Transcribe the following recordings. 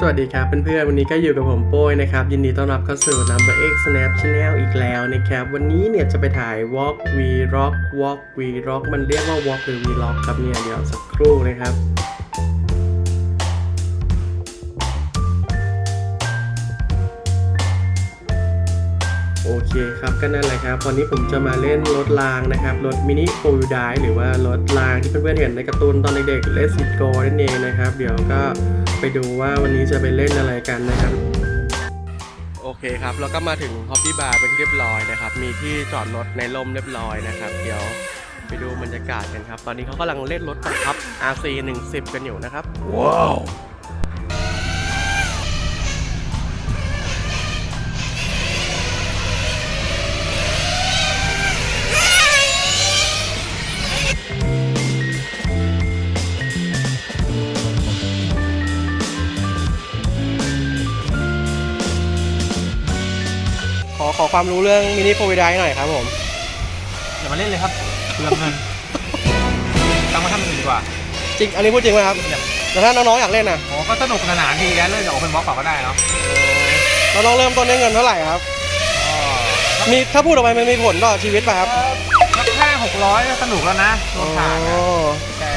สวัสดีครับเพื่อนๆวันนี้ก็อยู่กับผมโป้ยนะครับ ยินดีต้อนรับเข้าสู่ Number X Snap Channel อีกแล้วนะครับ วันนี้เนี่ยจะไปถ่าย Walk V Rock Walk V Rock มันเรียกว่า Walk หรือ V Rock ครับเนี่ยเดี๋ยวสักครู่นะครับโอเคครับก็นั่นแหละครับ วันนี้ผมจะมาเล่นรถรางนะครับ รถมินิโฟล์ดหรือว่ารถรางที่เพื่อนๆเห็นในการ์ตูนตอนเด็กๆเลสซิโกนั่นเองนะครับ เดี๋ยวก็ ไปดูว่าวันนี้จะไปเล่นอะไรกันนะครับ โอเคครับ แล้วก็มาถึงฮอปปี้บาร์เป็นที่เรียบร้อยนะครับ มีที่จอดรถในร่มเรียบร้อยนะครับ เดี๋ยวไปดูบรรยากาศกันครับ ตอนนี้เขากำลังเล่นรถบังคับ RC 110กันอยู่นะครับ ว้าว ขอขอความรู้เรื่องมินิโฟล์ดหน่อยครับผม อย่ามาเล่นเลยครับเปลืองเงินตังมาทำอื่นดีกว่าจริง อันนี้พูดจริงไหมครับอย่างแต่ถ้าน้องๆอยากเล่นนะโอ้ก็สนุกสนานดีแล้วเล่นกับโอเพนบ็อกก่อนก็ได้เนาะเราต้องเริ่มต้นด้วยเงินเท่าไหร่ครับก็มีถ้าพูดออกไปมันมีผลต่อชีวิตป่ะครับก็แค่หกร้อยสนุกแล้วนะรโอ้ถผ่านนะแต่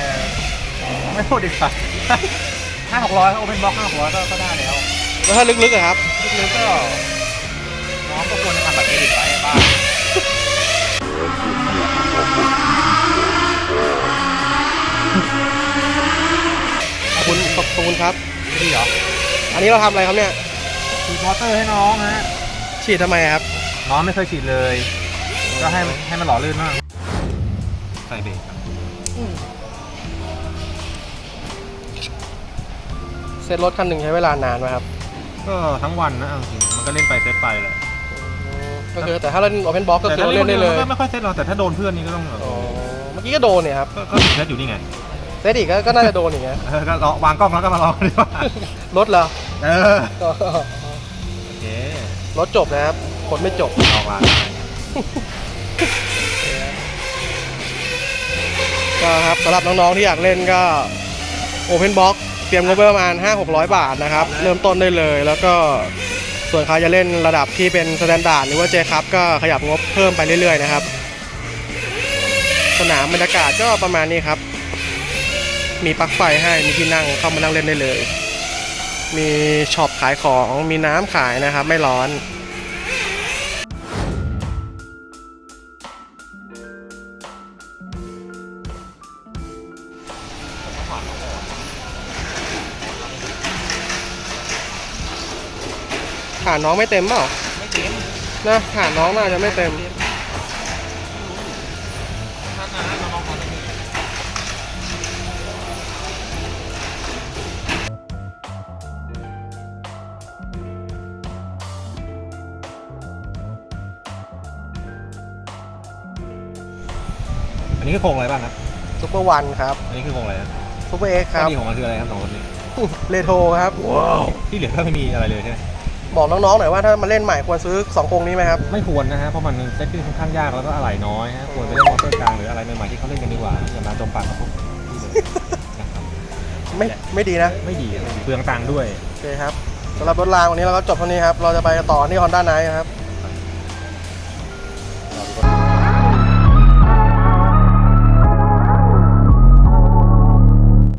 ไม่พูดดีกว่าห้าหกร้อยโอเพนบ็อกห้าหกร้อยก็ได้แล้ว แล้วถ้าลึกๆอะครับ ลึกๆก็ คุณครับดีเหรอ อันนี้เราทำอะไรครับเนี่ย ฉีดมอเตอร์ให้น้องฮะ ฉีดทำไมครับ น้องไม่เคยฉีดเลย ก็ให้ให้มันหล่อลื่นมาก ใส่เบรกครับเซ็ตรถคันหนึ่งใช้เวลานานไหมครับ ก็ทั้งวันนะเอาจริงมันก็เล่นไปเซตไปแหละก็คือแต่ถ้าเล่นโอเพนบ็อกก็คือว่าเล่นได้เลยแต่ถ้าเล่นคนดีวมันก็ไม่ค่อยเซตหรอกแต่ถ้าโดนเพื่อนนี่ก็ต้องแบบอ๋อเมื่อกี้ก็โดนเนี่ยครับ ก็ก็เซตอยู่นี่ไง เซตอีกก็ก็น่าจะโดนอย่างเงี้ย เออก็ลองวางกล้องแล้วก็มาลองกันดีกว่ารถเหรอเออก็โอเครถจบนะครับ คนไม่จบ ออกมาได้ก็ครับสำหรับน้องๆที่อยากเล่นก็ Open Box เตรียมงบไว้ประมาณ 5-600 บาทนะครับ เริ่มต้นได้เลย แล้วก็ส่วนใครจะเล่นระดับที่เป็นสแตนดาร์ดหรือว่า J ครับก็ขยับงบเพิ่มไปเรื่อยๆนะครับ สนามบรรยากาศก็ประมาณนี้ครับ มีปลั๊กไฟให้มีที่นั่งเข้ามานั่งเล่นได้เลย มีช็อปขายของมีน้ำขายนะครับ ไม่ร้อนฐานน้องไม่เต็มเปล่า ไม่เต็มนะฐานน้องน่าจะไม่เต็ม อันนี้คือโครงอะไรบ้างครับ ซุปเปอร์วันครับ อันนี้คือโครงอะไรนะซุปเปอร์เอ็กครับ ข้อดีของมันคืออะไรครับสองคนนี้เรโทรครับที่เหลือก็ไม่มีอะไรเลยใช่ไหมบอกน้องๆหน่อยว่าถ้ามาเล่นใหม่ควรซื้อ2โครงนี้ไหมครับ ไม่ควรนะฮะเพราะมันเซตติ้งค่อนข้างยากแล้วก็อะไหล่น้อยฮะควรไปเล่นมอเตอร์กลางหรืออะไรใหม่ๆที่เขาเล่นกันดีกว่าอย่ามาจมปากกับพวกที่เลยนะครับไม่ไม่ดีนะ ไม่ดีไม่ดีเปลืองตังค์ด้วย โอเคครับสำหรับรถรางวันนี้เราก็จบเท่านี้ครับ เราจะไปต่อที่ Honda Night ครับ